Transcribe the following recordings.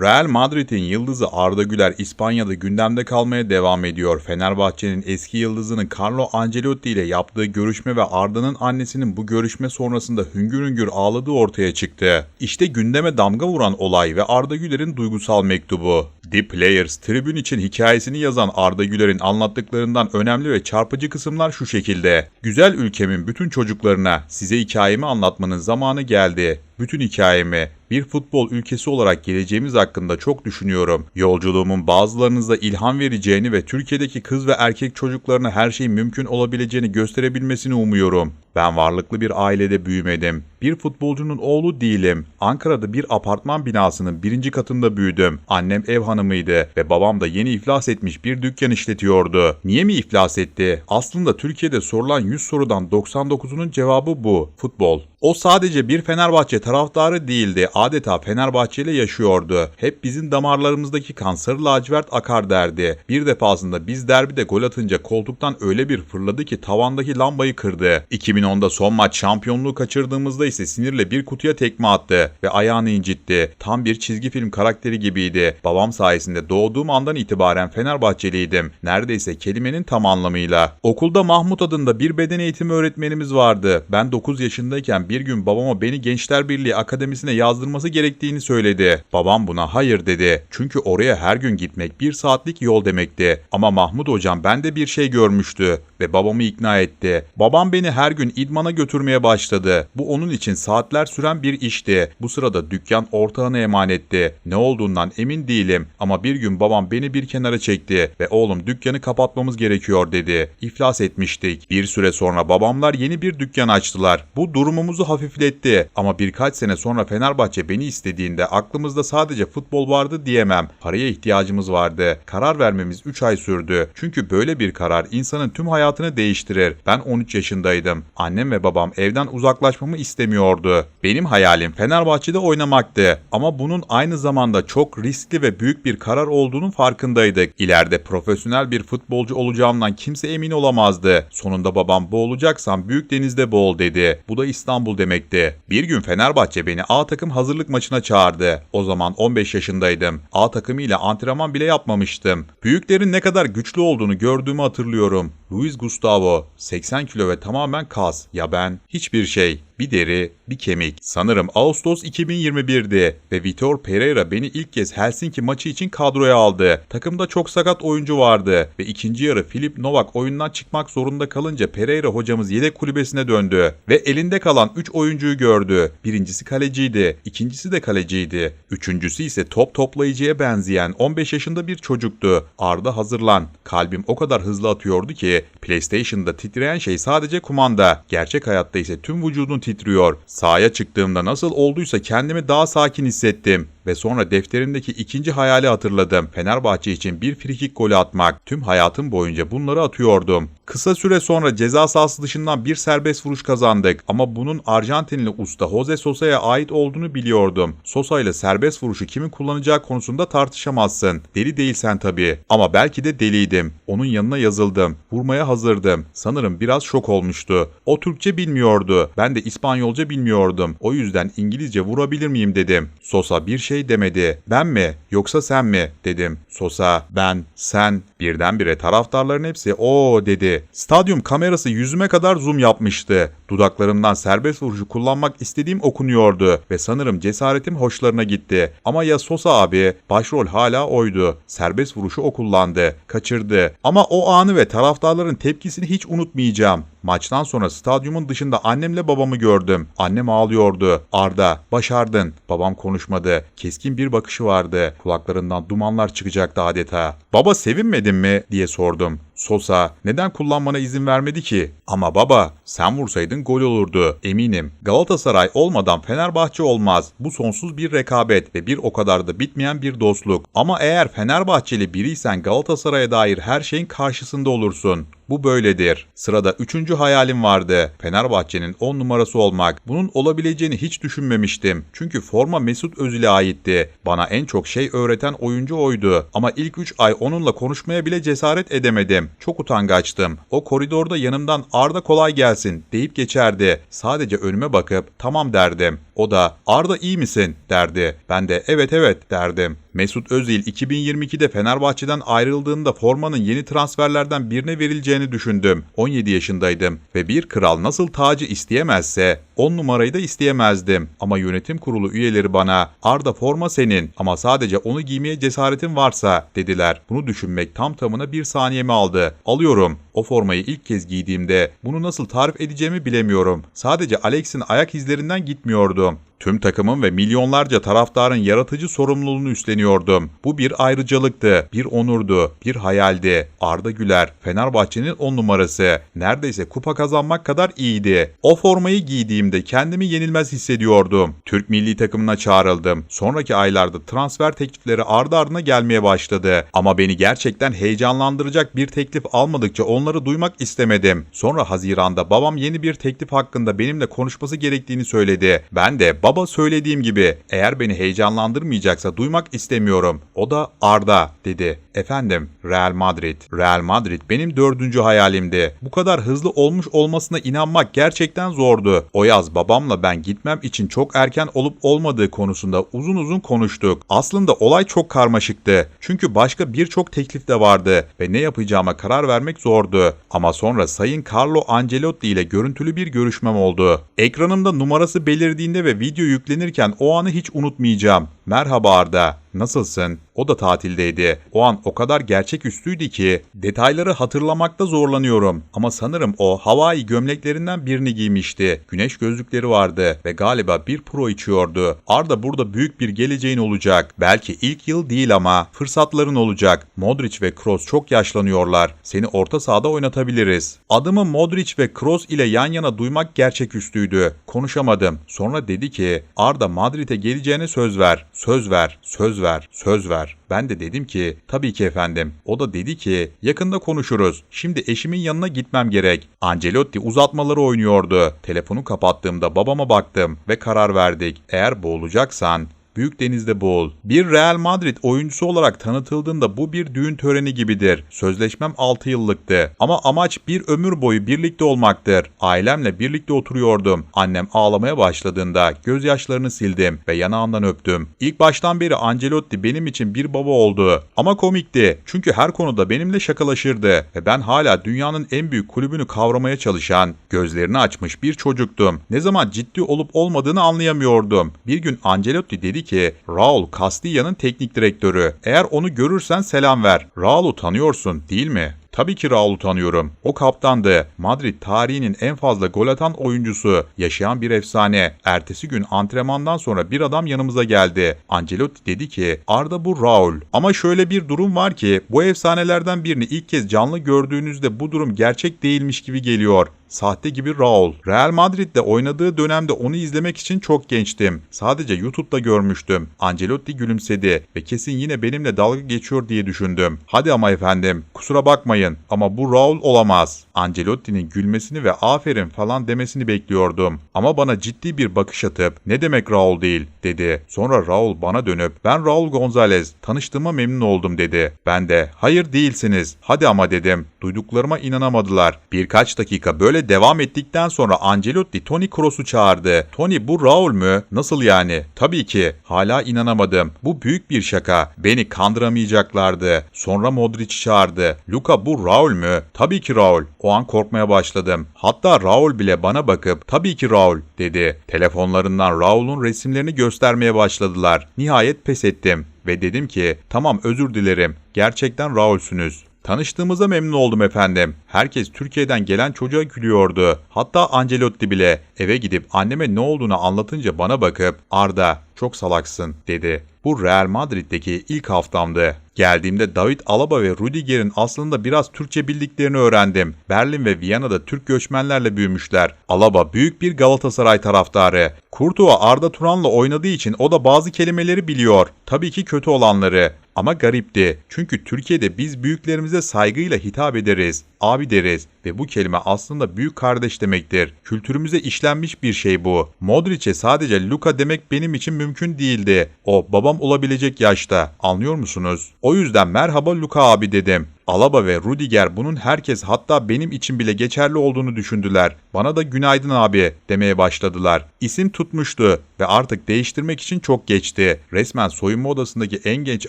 Real Madrid'in yıldızı Arda Güler İspanya'da gündemde kalmaya devam ediyor. Fenerbahçe'nin eski yıldızının Carlo Ancelotti ile yaptığı görüşme ve Arda'nın annesinin bu görüşme sonrasında hüngür hüngür ağladığı ortaya çıktı. İşte gündeme damga vuran olay ve Arda Güler'in duygusal mektubu. The Players tribün için hikayesini yazan Arda Güler'in anlattıklarından önemli ve çarpıcı kısımlar şu şekilde. Güzel ülkemin bütün çocuklarına size hikayemi anlatmanın zamanı geldi. Bütün hikayemi bir futbol ülkesi olarak geleceğimiz hakkında çok düşünüyorum. Yolculuğumun bazılarınıza ilham vereceğini ve Türkiye'deki kız ve erkek çocuklarına her şeyin mümkün olabileceğini gösterebilmesini umuyorum. Ben varlıklı bir ailede büyümedim. Bir futbolcunun oğlu değilim. Ankara'da bir apartman binasının birinci katında büyüdüm. Annem ev hanımıydı ve babam da yeni iflas etmiş bir dükkan işletiyordu. Niye mi iflas etti? Aslında Türkiye'de sorulan 100 sorudan 99'unun cevabı bu. Futbol. O sadece bir Fenerbahçe taraftarı değildi. Adeta Fenerbahçe yaşıyordu. Hep bizim damarlarımızdaki kan sarı lacivert akar derdi. Bir defasında biz derbide gol atınca koltuktan öyle bir fırladı ki tavandaki lambayı kırdı. 2010'da son maç şampiyonluğu kaçırdığımızda ise sinirle bir kutuya tekme attı ve ayağını incitti. Tam bir çizgi film karakteri gibiydi. Babam sayesinde doğduğum andan itibaren Fenerbahçeliydim. Neredeyse kelimenin tam anlamıyla. Okulda Mahmut adında bir beden eğitimi öğretmenimiz vardı. Ben 9 yaşındayken bir gün babama beni Gençler Birliği Akademisi'ne yazdırması gerektiğini söyledi. Babam buna hayır dedi. Çünkü oraya her gün gitmek bir saatlik yol demekti. Ama Mahmut hocam bende bir şey görmüştü ve babamı ikna etti. Babam beni her gün idmana götürmeye başladı. Bu onun için saatler süren bir işti. Bu sırada dükkan ortağına emanetti. Ne olduğundan emin değilim ama bir gün babam beni bir kenara çekti ve oğlum dükkanı kapatmamız gerekiyor dedi. İflas etmiştik. Bir süre sonra babamlar yeni bir dükkan açtılar. Bu durumumuzu hafifletti ama birkaç sene sonra Fenerbahçe beni istediğinde aklımızda sadece futbol vardı diyemem. Paraya ihtiyacımız vardı. Karar vermemiz 3 ay sürdü. Çünkü böyle bir karar insanın tüm hayatını değiştirir. Ben 13 yaşındaydım. Annem ve babam evden uzaklaşmamı istemiyordu. Benim hayalim Fenerbahçe'de oynamaktı. Ama bunun aynı zamanda çok riskli ve büyük bir karar olduğunun farkındaydık. İleride profesyonel bir futbolcu olacağımdan kimse emin olamazdı. Sonunda babam boğulacaksan büyük denizde boğul dedi. Bu da İstanbul demekti. Bir gün Fenerbahçe beni A takım hazırlık maçına çağırdı. O zaman 15 yaşındaydım. A takımıyla antrenman bile yapmamıştım. Büyüklerin ne kadar güçlü olduğunu gördüğümü hatırlıyorum. Luis Gustavo 80 kilo ve tamamen kas. Ya ben? Hiçbir şey. Bir deri, bir kemik. Sanırım Ağustos 2021'di ve Vitor Pereira beni ilk kez Helsinki maçı için kadroya aldı. Takımda çok sakat oyuncu vardı ve ikinci yarı Filip Novak oyundan çıkmak zorunda kalınca Pereira hocamız yedek kulübesine döndü ve elinde kalan 3 oyuncuyu gördü. Birincisi kaleciydi, ikincisi de kaleciydi. Üçüncüsü ise top toplayıcıya benzeyen 15 yaşında bir çocuktu. Arda hazırlan. Kalbim o kadar hızlı atıyordu ki PlayStation'da titreyen şey sadece kumanda. Gerçek hayatta ise tüm vücudun titriyor. Sahaya çıktığımda nasıl olduysa kendimi daha sakin hissettim ve sonra defterimdeki ikinci hayali hatırladım. Fenerbahçe için bir frikik golü atmak. Tüm hayatım boyunca bunları atıyordum. Kısa süre sonra ceza sahası dışından bir serbest vuruş kazandık ama bunun Arjantinli usta Jose Sosa'ya ait olduğunu biliyordum. Sosa ile serbest vuruşu kimin kullanacağı konusunda tartışamazsın. Deli değilsen tabii. Ama belki de deliydim. Onun yanına yazıldım. Vurmaya hazırdım. Sanırım biraz şok olmuştu. O Türkçe bilmiyordu. Ben de İspanyolca bilmiyordum. O yüzden İngilizce vurabilir miyim dedim. Sosa bir şey demedi. Ben mi yoksa sen mi dedim. Sosa ben sen birdenbire taraftarların hepsi o dedi. Stadyum kamerası yüzüme kadar zoom yapmıştı. Dudaklarımdan serbest vuruşu kullanmak istediğim okunuyordu ve sanırım cesaretim hoşlarına gitti. Ama ya Sosa abi başrol hala oydu. Serbest vuruşu o kullandı. Kaçırdı. Ama o anı ve taraftarların tepkisini hiç unutmayacağım. Maçtan sonra stadyumun dışında annemle babamı gördüm. Annem ağlıyordu. Arda, başardın. Babam konuşmadı. Keskin bir bakışı vardı. Kulaklarından dumanlar çıkacaktı adeta. Baba sevinmedin mi diye sordum. Sosa neden kullanmana izin vermedi ki? Ama baba sen vursaydın gol olurdu eminim. Galatasaray olmadan Fenerbahçe olmaz. Bu sonsuz bir rekabet ve bir o kadar da bitmeyen bir dostluk. Ama eğer Fenerbahçeli biriysen Galatasaray'a dair her şeyin karşısında olursun. Bu böyledir. Sırada üçüncü hayalim vardı. Fenerbahçe'nin 10 numarası olmak. Bunun olabileceğini hiç düşünmemiştim. Çünkü forma Mesut Özil'e aitti. Bana en çok şey öğreten oyuncu oydu. Ama ilk 3 ay onunla konuşmaya bile cesaret edemedim. Çok utangaçtım. O koridorda yanımdan Arda kolay gelsin deyip geçerdi. Sadece önüme bakıp tamam derdim. O da Arda iyi misin derdi. Ben de evet evet derdim. Mesut Özil 2022'de Fenerbahçe'den ayrıldığında formanın yeni transferlerden birine verileceğini düşündüm. 17 yaşındaydım ve bir kral nasıl tacı isteyemezse 10 numarayı da isteyemezdim. Ama yönetim kurulu üyeleri bana Arda forma senin ama sadece onu giymeye cesaretin varsa dediler. Bunu düşünmek tam tamına bir saniyemi aldı. Alıyorum. O formayı ilk kez giydiğimde bunu nasıl tarif edeceğimi bilemiyorum. Sadece Alex'in ayak izlerinden gitmiyordum. Tüm takımın ve milyonlarca taraftarın yaratıcı sorumluluğunu üstleniyordum. Bu bir ayrıcalıktı, bir onurdu, bir hayaldi. Arda Güler, Fenerbahçe'nin on numarası. Neredeyse kupa kazanmak kadar iyiydi. O formayı giydiğimde kendimi yenilmez hissediyordum. Türk milli takımına çağrıldım. Sonraki aylarda transfer teklifleri ardı ardına gelmeye başladı. Ama beni gerçekten heyecanlandıracak bir teklif almadıkça onları duymak istemedim. Sonra Haziran'da babam yeni bir teklif hakkında benimle konuşması gerektiğini söyledi. Ben de Baba söylediğim gibi eğer beni heyecanlandırmayacaksa duymak istemiyorum. O da Arda dedi. Efendim Real Madrid. Real Madrid benim dördüncü hayalimdi. Bu kadar hızlı olmuş olmasına inanmak gerçekten zordu. O yaz babamla ben gitmem için çok erken olup olmadığı konusunda uzun uzun konuştuk. Aslında olay çok karmaşıktı. Çünkü başka birçok teklif de vardı ve ne yapacağıma karar vermek zordu. Ama sonra Sayın Carlo Ancelotti ile görüntülü bir görüşmem oldu. Ekranımda numarası belirdiğinde ve video yüklenirken o anı hiç unutmayacağım. Merhaba Arda, nasılsın? O da tatildeydi. O an o kadar gerçeküstüydü ki detayları hatırlamakta zorlanıyorum. Ama sanırım o Hawaii gömleklerinden birini giymişti. Güneş gözlükleri vardı ve galiba bir pro içiyordu. Arda burada büyük bir geleceğin olacak. Belki ilk yıl değil ama fırsatların olacak. Modric ve Kroos çok yaşlanıyorlar. Seni orta sahada oynatabiliriz. Adımı Modric ve Kroos ile yan yana duymak gerçeküstüydü. Konuşamadım. Sonra dedi ki Arda Madrid'e geleceğine söz ver. Söz ver. Söz ver. Söz ver. Ben de dedim ki tabii ki efendim. O da dedi ki yakında konuşuruz. Şimdi eşimin yanına gitmem gerek. Ancelotti uzatmaları oynuyordu. Telefonu kapattığımda babama baktım ve karar verdik. Eğer boğulacaksan büyük denizde boğul. Bir Real Madrid oyuncusu olarak tanıtıldığında bu bir düğün töreni gibidir. Sözleşmem 6 yıllıktı. Ama amaç bir ömür boyu birlikte olmaktır. Ailemle birlikte oturuyordum. Annem ağlamaya başladığında gözyaşlarını sildim ve yanağından öptüm. İlk baştan beri Ancelotti benim için bir baba oldu. Ama komikti. Çünkü her konuda benimle şakalaşırdı ve ben hala dünyanın en büyük kulübünü kavramaya çalışan, gözlerini açmış bir çocuktum. Ne zaman ciddi olup olmadığını anlayamıyordum. Bir gün Ancelotti dedi ki Raul Castilla'nın teknik direktörü. Eğer onu görürsen selam ver. Raul'u tanıyorsun değil mi? Tabii ki Raul'u tanıyorum. O kaptandı. Madrid tarihinin en fazla gol atan oyuncusu. Yaşayan bir efsane. Ertesi gün antrenmandan sonra bir adam yanımıza geldi. Ancelotti dedi ki Arda bu Raul. Ama şöyle bir durum var ki bu efsanelerden birini ilk kez canlı gördüğünüzde bu durum gerçek değilmiş gibi geliyor. Sahte gibi Raul. Real Madrid'de oynadığı dönemde onu izlemek için çok gençtim. Sadece YouTube'da görmüştüm. Ancelotti gülümsedi ve kesin yine benimle dalga geçiyor diye düşündüm. Hadi ama efendim kusura bakmayın ama bu Raul olamaz. Ancelotti'nin gülmesini ve aferin falan demesini bekliyordum. Ama bana ciddi bir bakış atıp ne demek Raul değil dedi. Sonra Raul bana dönüp ben Raul Gonzalez tanıştığıma memnun oldum dedi. Ben de hayır değilsiniz hadi ama dedim. Duyduklarıma inanamadılar. Birkaç dakika böyle devam ettikten sonra Ancelotti Toni Kroos'u çağırdı. Toni bu Raul mü? Nasıl yani? Tabii ki. Hala inanamadım. Bu büyük bir şaka. Beni kandıramayacaklardı. Sonra Modric çağırdı. Luka bu Raul mü? Tabii ki Raul. O an korkmaya başladım. Hatta Raul bile bana bakıp tabii ki Raul dedi. Telefonlarından Raul'un resimlerini göstermeye başladılar. Nihayet pes ettim ve dedim ki tamam özür dilerim. Gerçekten Raul'sünüz. Tanıştığımıza memnun oldum efendim. Herkes Türkiye'den gelen çocuğa gülüyordu. Hatta Ancelotti bile eve gidip anneme ne olduğunu anlatınca bana bakıp Arda çok salaksın dedi. Bu Real Madrid'deki ilk haftamdı. Geldiğimde David Alaba ve Rudiger'in aslında biraz Türkçe bildiklerini öğrendim. Berlin ve Viyana'da Türk göçmenlerle büyümüşler. Alaba büyük bir Galatasaray taraftarı. Kurtuğa Arda Turan'la oynadığı için o da bazı kelimeleri biliyor. Tabii ki kötü olanları. Ama garipti. Çünkü Türkiye'de biz büyüklerimize saygıyla hitap ederiz. Abi deriz ve bu kelime aslında büyük kardeş demektir. Kültürümüze işlenmiş bir şey bu. Modric'e sadece Luka demek benim için mümkün değildi. O babam olabilecek yaşta. Anlıyor musunuz? O yüzden merhaba Luka abi dedim. Alaba ve Rudiger bunun herkes hatta benim için bile geçerli olduğunu düşündüler. Bana da günaydın abi demeye başladılar. İsim tutmuştu ve artık değiştirmek için çok geçti. Resmen soyunma odasındaki en genç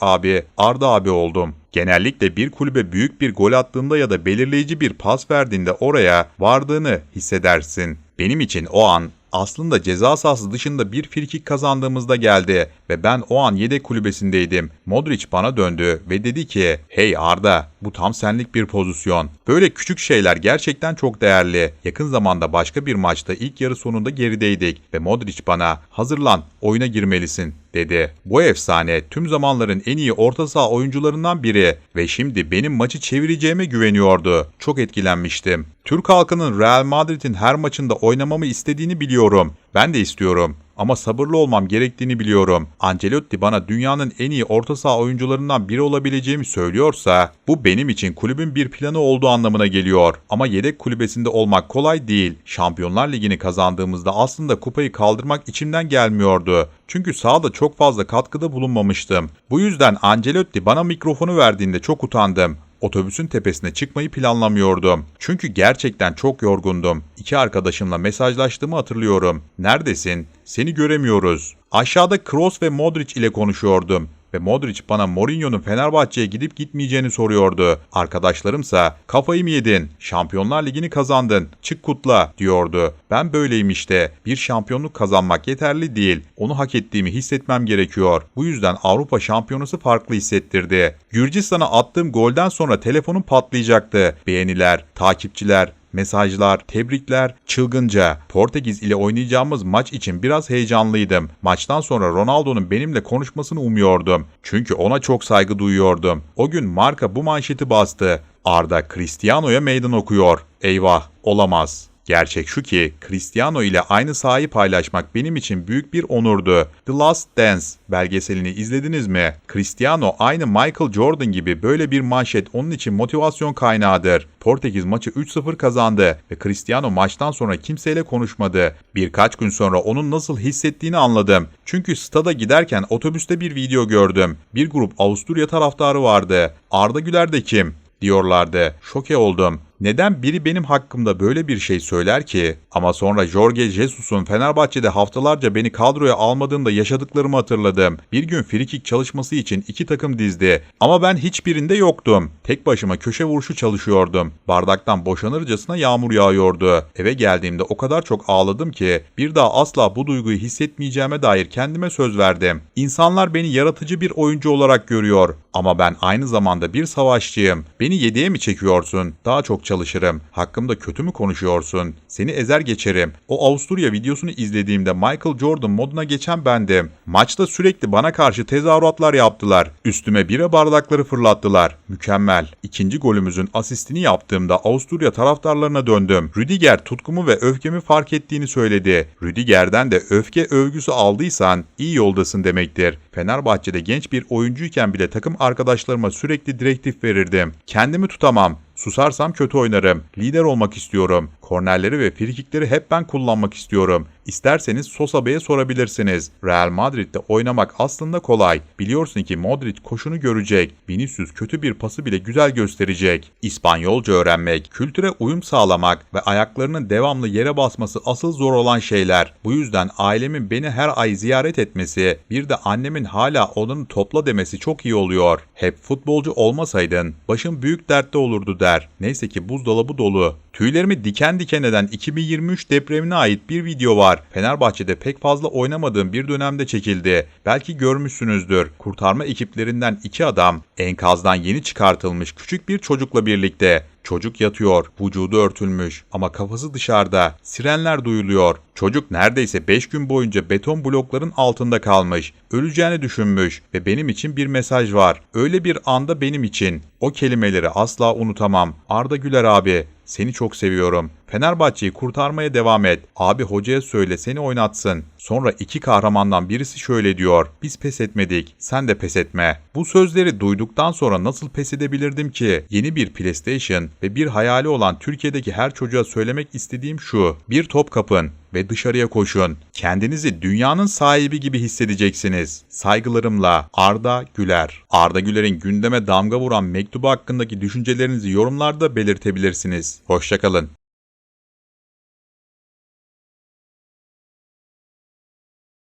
abi Arda abi oldum. Genellikle bir kulübe büyük bir gol attığında ya da belirleyici bir pas verdiğinde oraya vardığını hissedersin. Benim için o an aslında ceza sahası dışında bir frikik kazandığımızda geldi ve ben o an yedek kulübesindeydim. Modric bana döndü ve dedi ki hey Arda bu tam senlik bir pozisyon. Böyle küçük şeyler gerçekten çok değerli. Yakın zamanda başka bir maçta ilk yarı sonunda gerideydik ve Modric bana hazırlan oyuna girmelisin dedi. Bu efsane tüm zamanların en iyi orta saha oyuncularından biri ve şimdi benim maçı çevireceğime güveniyordu. Çok etkilenmiştim. Türk halkının Real Madrid'in her maçında oynamamı istediğini biliyorum. Ben de istiyorum ama sabırlı olmam gerektiğini biliyorum. Ancelotti bana dünyanın en iyi orta saha oyuncularından biri olabileceğimi söylüyorsa bu benim için kulübün bir planı olduğu anlamına geliyor. Ama yedek kulübesinde olmak kolay değil. Şampiyonlar Ligi'ni kazandığımızda aslında kupayı kaldırmak içimden gelmiyordu. Çünkü sahada çok fazla katkıda bulunmamıştım. Bu yüzden Ancelotti bana mikrofonu verdiğinde çok utandım. Otobüsün tepesine çıkmayı planlamıyordum. Çünkü gerçekten çok yorgundum. İki arkadaşımla mesajlaştığımı hatırlıyorum. Neredesin? Seni göremiyoruz. Aşağıda Kroos ve Modric ile konuşuyordum ve Modric bana Mourinho'nun Fenerbahçe'ye gidip gitmeyeceğini soruyordu. Arkadaşlarımsa kafayı mı yedin? Şampiyonlar Ligi'ni kazandın. Çık kutla diyordu. Ben böyleyim işte. Bir şampiyonluk kazanmak yeterli değil. Onu hak ettiğimi hissetmem gerekiyor. Bu yüzden Avrupa şampiyonası farklı hissettirdi. Gürcistan'a attığım golden sonra telefonum patlayacaktı. Beğeniler, takipçiler, mesajlar, tebrikler, çılgınca. Portekiz ile oynayacağımız maç için biraz heyecanlıydım. Maçtan sonra Ronaldo'nun benimle konuşmasını umuyordum. Çünkü ona çok saygı duyuyordum. O gün marka bu manşeti bastı. Arda Cristiano'ya meydan okuyor. Eyvah, olamaz. Gerçek şu ki Cristiano ile aynı sahayı paylaşmak benim için büyük bir onurdu. The Last Dance belgeselini izlediniz mi? Cristiano aynı Michael Jordan gibi böyle bir manşet onun için motivasyon kaynağıdır. Portekiz maçı 3-0 kazandı ve Cristiano maçtan sonra kimseyle konuşmadı. Birkaç gün sonra onun nasıl hissettiğini anladım. Çünkü stada giderken otobüste bir video gördüm. Bir grup Avusturya taraftarı vardı. Arda Güler de kim? diyorlardı. Şoke oldum. Neden biri benim hakkımda böyle bir şey söyler ki? Ama sonra Jorge Jesus'un Fenerbahçe'de haftalarca beni kadroya almadığında yaşadıklarımı hatırladım. Bir gün frikik çalışması için iki takım dizdi. Ama ben hiçbirinde yoktum. Tek başıma köşe vuruşu çalışıyordum. Bardaktan boşanırcasına yağmur yağıyordu. Eve geldiğimde o kadar çok ağladım ki bir daha asla bu duyguyu hissetmeyeceğime dair kendime söz verdim. İnsanlar beni yaratıcı bir oyuncu olarak görüyor. Ama ben aynı zamanda bir savaşçıyım. Beni yediye mi çekiyorsun? Daha çok çalışırım. Hakkımda kötü mü konuşuyorsun? Seni ezer geçerim. O Avusturya videosunu izlediğimde Michael Jordan moduna geçen bendim. Maçta sürekli bana karşı tezahüratlar yaptılar. Üstüme bira bardakları fırlattılar. Mükemmel. İkinci golümüzün asistini yaptığımda Avusturya taraftarlarına döndüm. Rüdiger tutkumu ve öfkemi fark ettiğini söyledi. Rüdiger'den de öfke övgüsü aldıysan iyi yoldasın demektir. Fenerbahçe'de genç bir oyuncuyken bile takım arkadaşlarıma sürekli direktif verirdim. Kendimi tutamam. Susarsam kötü oynarım. Lider olmak istiyorum. Kornerleri ve frikikleri hep ben kullanmak istiyorum. İsterseniz Sosa Bey'e sorabilirsiniz. Real Madrid'de oynamak aslında kolay. Biliyorsun ki Modric koşunu görecek. Vinicius kötü bir pası bile güzel gösterecek. İspanyolca öğrenmek, kültüre uyum sağlamak ve ayaklarının devamlı yere basması asıl zor olan şeyler. Bu yüzden ailemin beni her ay ziyaret etmesi, bir de annemin hala odanı topla demesi çok iyi oluyor. Hep futbolcu olmasaydın başım büyük dertte olurdu der. Neyse ki buzdolabı dolu. Tüylerimi diken diken eden 2023 depremine ait bir video var. Fenerbahçe'de pek fazla oynamadığım bir dönemde çekildi. Belki görmüşsünüzdür. Kurtarma ekiplerinden iki adam enkazdan yeni çıkartılmış küçük bir çocukla birlikte. Çocuk yatıyor, vücudu örtülmüş ama kafası dışarıda. Sirenler duyuluyor. Çocuk neredeyse 5 gün boyunca beton blokların altında kalmış. Öleceğini düşünmüş ve benim için bir mesaj var. Öyle bir anda benim için. O kelimeleri asla unutamam. Arda Güler abi, seni çok seviyorum. Fenerbahçe'yi kurtarmaya devam et. Abi hocaya söyle seni oynatsın. Sonra iki kahramandan birisi şöyle diyor. Biz pes etmedik. Sen de pes etme. Bu sözleri duyduktan sonra nasıl pes edebilirdim ki? Yeni bir PlayStation ve bir hayali olan Türkiye'deki her çocuğa söylemek istediğim şu. Bir top kapın ve dışarıya koşun. Kendinizi dünyanın sahibi gibi hissedeceksiniz. Saygılarımla Arda Güler. Arda Güler'in gündeme damga vuran mektubu hakkındaki düşüncelerinizi yorumlarda belirtebilirsiniz. Hoşçakalın.